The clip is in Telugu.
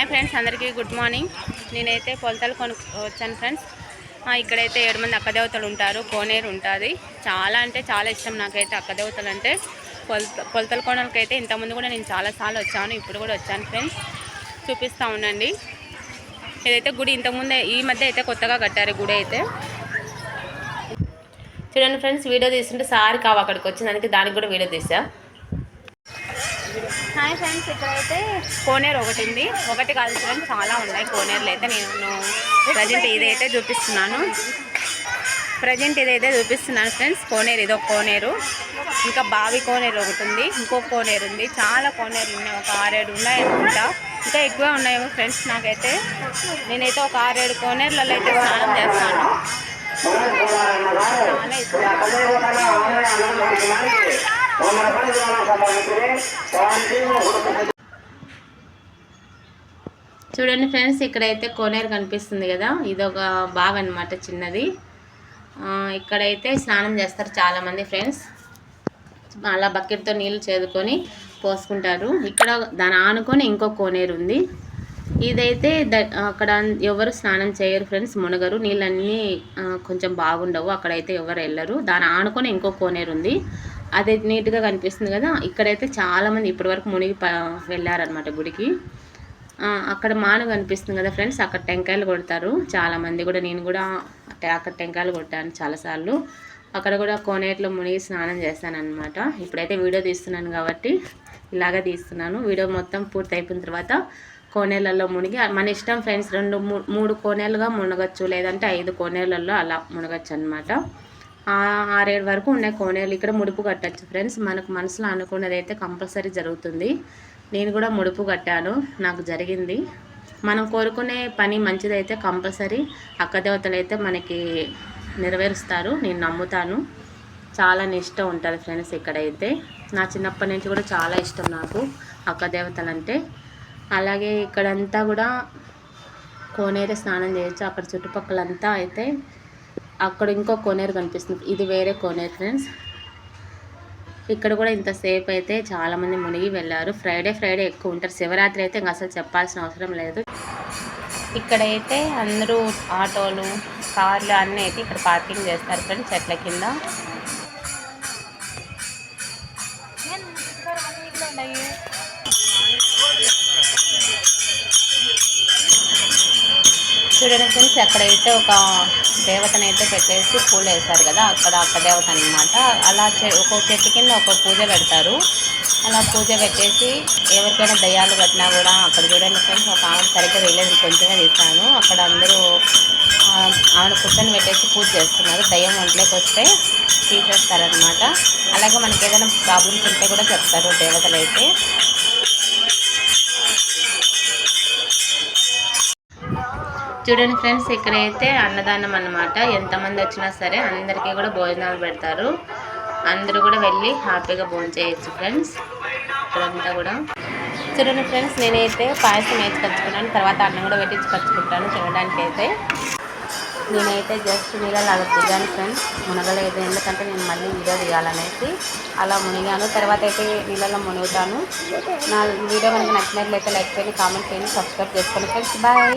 హాయ్ ఫ్రెండ్స్ అందరికీ గుడ్ మార్నింగ్. నేనైతే పొలతలు కొను వచ్చాను ఫ్రెండ్స్. ఇక్కడైతే ఏడు మంది అక్కదేవతలు ఉంటారు. కోనేరు ఉంటుంది. చాలా అంటే చాలా ఇష్టం నాకైతే అక్కదేవతలు అంటే కొలత కొలతల కోణాలకైతే ఇంతకుముందు కూడా నేను చాలాసార్లు వచ్చాను. ఇప్పుడు కూడా వచ్చాను ఫ్రెండ్స్. చూపిస్తూ ఉండండి. ఇదైతే గుడి. ఇంతకుముందే ఈ మధ్య అయితే కొత్తగా కట్టారు గుడి అయితే. చూడండి ఫ్రెండ్స్ వీడియో తీసుకుంటే సారి కావు అక్కడికి వచ్చింది. దానికి కూడా వీడియో తీసా. హాయ్ ఫ్రెండ్స్ ఇక్కడైతే కోనేరు ఒకటి ఉంది ఒకటి కాదు ఫ్రెండ్స్ చాలా ఉన్నాయి కోనేరులు అయితే నేను ప్రజెంట్ ఇదైతే చూపిస్తున్నాను. ప్రజెంట్ ఇదైతే చూపిస్తున్నాను ఫ్రెండ్స్ కోనేరు ఇదొక కోనేరు. ఇంకా బావి కోనేరు ఒకటి ఉంది ఇంకో కోనేరు ఉంది. చాలా కోనేరులు ఉన్నాయి ఒక ఆరేడు ఉన్నాయి అనుకుంటా ఇంకా ఎక్కువే ఉన్నాయేమో ఫ్రెండ్స్ నాకైతే. నేనైతే ఒక ఆరేడు కోనేరులలో అయితే స్నానం చేస్తాను. చాలా ఇష్టం చూడండి ఫ్రెండ్స్ ఇక్కడైతే కోనేరు కనిపిస్తుంది కదా. ఇది ఒక బావి అనమాట చిన్నది. ఆ, ఇక్కడైతే స్నానం చేస్తారు చాలామంది ఫ్రెండ్స్. అలా బకెట్తో నీళ్ళు చేదుకొని పోసుకుంటారు. ఇక్కడ దాని ఆనుకొని ఇంకో కోనేరు ఉంది. ఇదైతే అక్కడ ఎవరు స్నానం చేయరు ఫ్రెండ్స్ మునగరు. నీళ్ళన్నీ కొంచెం బాగుండవు. అక్కడైతే ఎవరు వెళ్ళరు. దాని ఆనుకొని ఇంకో కోనేరు ఉంది. అది నీట్గా కనిపిస్తుంది కదా ఇక్కడైతే చాలామంది ఇప్పటివరకు మునిగి వెళ్ళారనమాట గుడికి. అక్కడ మాను కనిపిస్తుంది కదా ఫ్రెండ్స్ అక్కడ టెంకాయలు కొడతారు. చాలామంది కూడా నేను కూడా అక్కడ టెంకాయలు కొట్టాను చాలాసార్లు. అక్కడ కూడా కోనేట్లో మునిగి స్నానం చేస్తానన్నమాట ఇప్పుడైతే వీడియో తీస్తున్నాను కాబట్టి ఇలాగ తీస్తున్నాను. వీడియో మొత్తం పూర్తి అయిపోయిన తర్వాత కోనేళ్ళల్లో మునిగి మన ఇష్టం ఫ్రెండ్స్ రెండు మూడు కోనేలుగా మునగచ్చు లేదంటే ఐదు కోనేళ్ళల్లో అలా మునగచ్చు అనమాట ఆరేడు వరకు ఉన్నాయి కోనేరులు ఇక్కడ ముడుపు కట్టచ్చు ఫ్రెండ్స్. మనకు మనసులో అనుకున్నది అయితే కంపల్సరీ జరుగుతుంది. నేను కూడా ముడుపు కట్టాను. నాకు జరిగింది. మనం కోరుకునే పని మంచిదైతే కంపల్సరీ అక్కదేవతలు అయితే మనకి నెరవేరుస్తారు. నేను నమ్ముతాను. చాలా ఇష్టం ఉంటుంది ఫ్రెండ్స్ ఇక్కడైతే. నా చిన్నప్పటి నుంచి కూడా చాలా ఇష్టం నాకు అక్కదేవతలు అంటే అలాగే ఇక్కడంతా కూడా కోనేరు స్నానం చేయొచ్చు. అక్కడ చుట్టుపక్కలంతా అయితే అక్కడ ఇంకో కోనేరు కనిపిస్తుంది. ఇది వేరే కోనేరు ఫ్రెండ్స్. ఇక్కడ కూడా ఇంతసేపు అయితే చాలామంది మునిగి వెళ్ళారు. ఫ్రైడే ఫ్రైడే ఎక్కువ ఉంటారు. శివరాత్రి అయితే ఇంకా అసలు చెప్పాల్సిన అవసరం లేదు. ఇక్కడైతే అందరూ ఆటోలు కార్లు అన్నీ అయితే ఇక్కడ పార్కింగ్ చేస్తారు ఫ్రెండ్స్ చెట్ల కింద. చూడండి ఫ్రెండ్స్ అక్కడైతే ఒక దేవతను అయితే పెట్టేసి పూలు వేస్తారు కదా అక్కడ అక్క దేవత అనమాట అలా ఒక్కొక్క చెట్టు కింద ఒక్కొక్క పూజ పెడతారు. అలా పూజ పెట్టేసి ఎవరికైనా దయ్యాలు పట్టినా కూడా అక్కడ చూడండి ఫ్రెండ్స్ ఒక ఆమె సరిగ్గా వెళ్ళేది కొంచెమే తీస్తాను అక్కడ అందరూ ఆమెను కూర్చొని పెట్టేసి పూజ చేస్తున్నారు. దయ్యం ఒంట్లోకి వస్తే తీసేస్తారనమాట అలాగే మనకి ఏదైనా ప్రాబ్లమ్స్ ఉంటే కూడా చెప్తారు దేవతలు అయితే చూడండి ఫ్రెండ్స్ ఇక్కడైతే అన్నదానం అన్నమాట. ఎంతమంది వచ్చినా సరే అందరికీ కూడా భోజనాలు పెడతారు. అందరూ కూడా వెళ్ళి హ్యాపీగా భోజనం చేయొచ్చు ఫ్రెండ్స్. ఇక్కడంతా కూడా. చూడండి ఫ్రెండ్స్ నేనైతే పాయసం వేసి వేసుకొచ్చుకున్నాను తర్వాత అన్నం కూడా పెట్టించి కలుచుకుంటాను తినడానికి అయితే నేనైతే జస్ట్ నీళ్ళలో అలా తిరిగాను ఫ్రెండ్స్. మునగలేదు ఎందుకంటే నేను మళ్ళీ వీడియో తీయాలనేసి అలా మునిగాను. తర్వాత అయితే నీళ్ళలో మునుగుతాను. నా వీడియో కనుక నచ్చినట్లయితే లైక్ చేయండి కామెంట్ చేయండి సబ్స్క్రైబ్ చేసుకోండి ఫ్రెండ్స్. బాయ్.